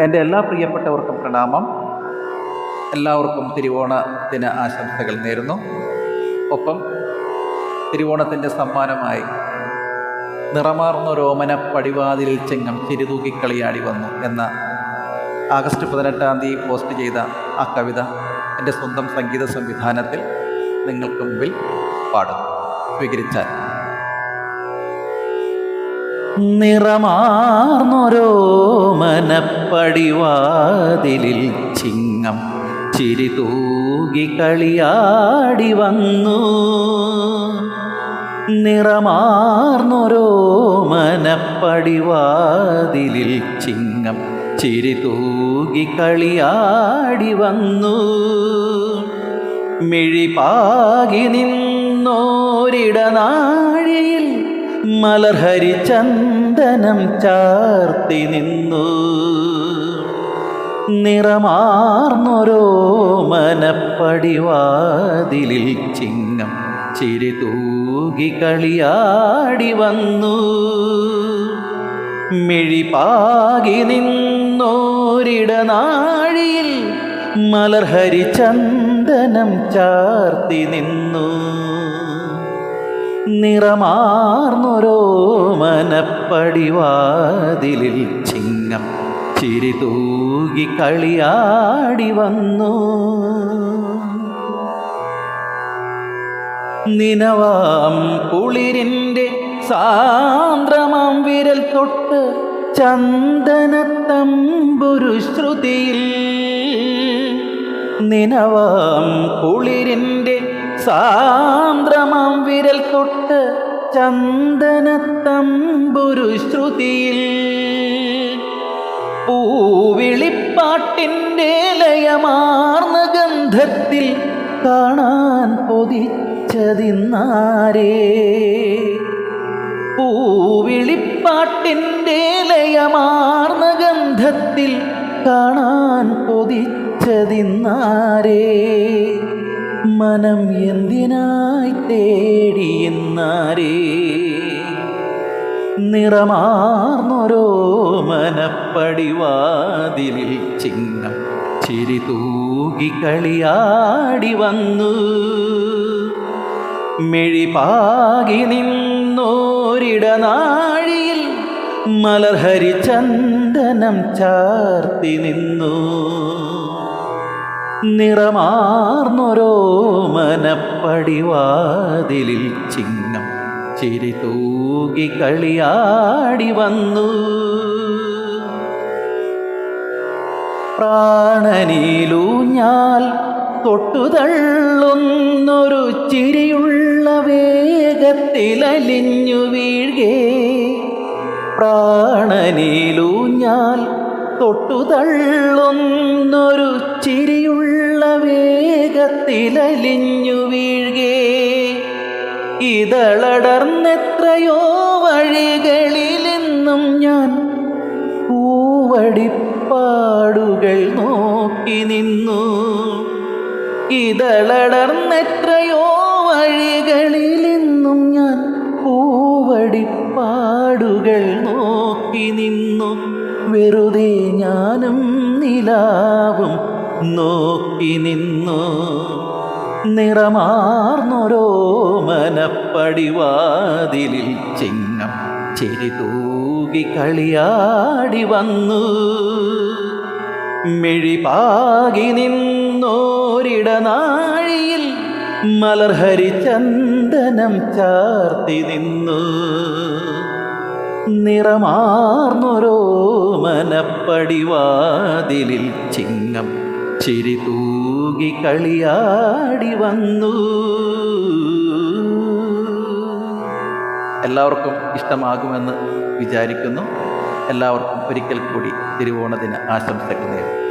എന്റെ എല്ലാ പ്രിയപ്പെട്ടവർക്കും പ്രണാമം. എല്ലാവർക്കും തിരുവോണ ദിന ആശംസകൾ നേരുന്നു. ഒപ്പം തിരുവോണത്തിന്റെ സമ്മാനമായി നിറമാർന്ന രോമന പടിവാതിലിൽ ചെങ്ങം ചിരിതൂക്കിക്കളിയാടി വന്നു എന്ന ആഗസ്റ്റ് പതിനെട്ടാം തീയതി പോസ്റ്റ് ചെയ്ത ആ കവിത എന്റെ സ്വന്തം സംഗീത സംവിധാനത്തിൽ നിങ്ങൾക്ക് മുമ്പിൽ പാടും സ്വീകരിച്ചാൽ നിറമാർന്നൊരോ മനപ്പടിവാതിലിൽ ചിങ്ങം ചിരി തൂകി കളിയാടി വന്നു. നിറമാർന്നൊരോ മനപ്പടിവാതിലിൽ ചിങ്ങം ചിരി തൂകി കളിയാടി വന്നു. മിഴിപാകി നിന്നോരിടനാഴിയിൽ മലർഹരി ചന്ദനം ചാർത്തി നിന്നു. നിറമാർന്നൊരോ മനപ്പടിവാതിലിൽ ചിങ്ങം ചിരി തൂകി കളിയാടി വന്നു. മിഴിപാകി നിന്നോരിടനാഴിയിൽ മലർഹരി ചന്ദനം ചാർത്തി നിന്നു. നിറമാർന്നൊരോ മനപ്പടിവാതിലിൽ ചിങ്ങം ചിരി തൂകി കളിയാടി വന്നു. നിനവാം കുളിരിന്റെ സാന്ദ്രമാം വിരൽ തൊട്ട് ചന്ദനത്തമ്പുരു ശ്രുതിയിൽ നിനവാം കുളിരിന്റെ സാന്ദ്രമാം വിരൽ തൊട്ട് ചന്ദനത്തമ്പുരു ശ്രുതിയിൽ പൂവിളിപ്പാട്ടിന്റെ ലയമാർന്ന ഗന്ധത്തിൽ കാണാൻ പൊതിച്ചതിന്നാരേ. പൂവിളിപ്പാട്ടിന്റെ ലയമാർന്ന ഗന്ധത്തിൽ കാണാൻ പൊതിച്ചതിന്നാരേ. മനം എന്തിനായി തേടിയെന്നാരേ നിറമാർന്നൊരോ മനപ്പടിവാതിലിൽ ചിഹ്നം ചിരി തൂകി കളിയാടി വന്നു. മെഴിപാകി നിന്നോരിടനാഴിയിൽ മലർഹരി ചന്ദനം ചാർത്തി നിന്നു. നിറമാർന്നൊരോ മനപ്പടിവാതിലിൽ ചിഹ്നം ചിരി തൂകി കളിയാടി വന്നു. പ്രാണനിലൂഞ്ഞാൽ തൊട്ടുതള്ളുന്നൊരു ചിരിയുള്ള വേഗത്തിലലിഞ്ഞു വീഴ്കേ. പ്രാണനിലൂഞ്ഞാൽ തൊട്ടുതള്ളുന്നൊരു ചിരിയുള്ള വേഗത്തിലലിഞ്ഞു വീഴ്കേ. ഇതളടർന്നെത്രയോ വഴികളിലെന്നും ഞാൻ പൂവടിപ്പാടുകൾ നോക്കി നിന്നു. ഇതളടർന്നെത്രയോ വഴികളിലെന്നും ഞാൻ പൂവടിപ്പാടുകൾ നോക്കി നിന്നു. വെറുതെ ഞാനും നിലാവും. നോക്കി നിന്നു നിറമാർന്നൊരോ മനപ്പടിവാതിലിൽ ചിങ്ങം ചെരിതൂകി കളിയാടി വന്നു. മിഴിപാകി നിന്നോരിടനാഴിയിൽ മലർഹരി ചന്ദനം ചാർത്തി നിന്നു. നിറമാർന്നൊരോ മനപ്പടിവാതിലിൽ ചിങ്ങം ചിരി തൂകി കളിയാടി വന്നു. എല്ലാവർക്കും ഇഷ്ടമാകുമെന്ന് വിചാരിക്കുന്നു. എല്ലാവർക്കും ഒരിക്കൽ കൂടി തിരുവോണത്തിന് ആശംസകൾ നേരുന്നു.